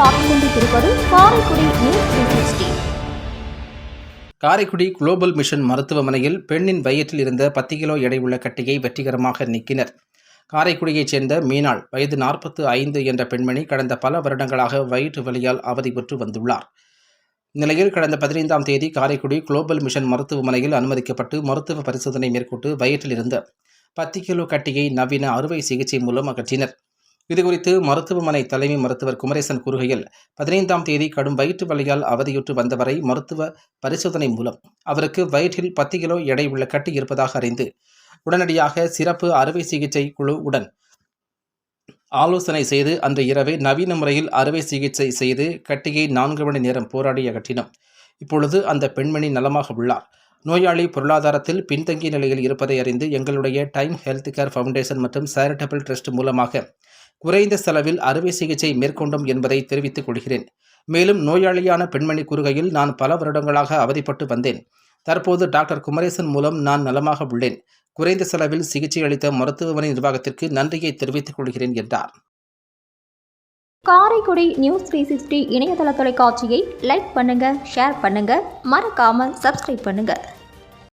பார்த்துக் கொண்டிருப்பது Karaikudi news three Karaikudi global mission மருத்துவமனையில் பெண்ணின் வயிற்றில் இருந்த பத்து கிலோ எடை உள்ள கட்டியை வெற்றிகரமாக நீக்கினர். காரைக்குடியைச் சேர்ந்த மீனாள் வயது நாற்பத்து ஐந்து என்ற பெண்மணி கடந்த பல வருடங்களாக வயிற்று வலியால் அவதிப்பட்டு வந்துள்ளார். நிலையில் கடந்த பதினைந்தாம் தேதி காரைக்குடி குளோபல் மிஷன் மருத்துவமனையில் அனுமதிக்கப்பட்டு மருத்துவ பரிசோதனை மேற்கொண்டு வயிற்றில் இருந்த பத்து கிலோ கட்டியை நவீன அறுவை சிகிச்சை மூலம் அகற்றினர். இதுகுறித்து மருத்துவமனை தலைமை மருத்துவர் குமரேசன் கூறுகையில் பதினைந்தாம் தேதி கடும் வயிற்று வலியால் அவதியுற்று வந்தவரை மருத்துவ பரிசோதனை மூலம் அவருக்கு வயிற்றில் பத்து கிலோ எடை உள்ள கட்டி இருப்பதாக அறிந்து உடனடியாக சிறப்பு அறுவை சிகிச்சை குழு உடன் ஆலோசனை செய்து அன்று இரவே நவீன முறையில் அறுவை சிகிச்சை செய்து கட்டியை நான்கு மணி நேரம் போராடி அகற்றினோம் இப்பொழுது அந்த பெண்மணி நலமாக உள்ளார். நோயாளி பொருளாதாரத்தில் பின்தங்கிய நிலையில் இருப்பதை அறிந்து எங்களுடைய டைம் ஹெல்த் கேர் ஃபவுண்டேஷன் மற்றும் சேரிட்டபிள் ட்ரஸ்ட் மூலமாக குறைந்த செலவில் அறுவை சிகிச்சை மேற்கொண்டோம் என்பதை தெரிவித்துக் கொள்கிறேன். மேலும் நோயாளியான பெண்மணி கூறுகையில் நான் பல வருடங்களாக அவதிப்பட்டு வந்தேன். தற்போது டாக்டர் குமரேசன் மூலம் நான் நலமாக உள்ளேன். குறைந்த செலவில் சிகிச்சை அளித்த மருத்துவமனை நிர்வாகத்திற்கு நன்றியை தெரிவித்துக் கொள்கிறேன் என்றார். காரைக்குடி நியூஸ் த்ரீ சிக்ஸ்டி இணையதள தொலைக்காட்சியை லைக் பண்ணுங்க ஷேர் பண்ணுங்க. மறக்காம சப்ஸ்கிரைப் பண்ணுங்க.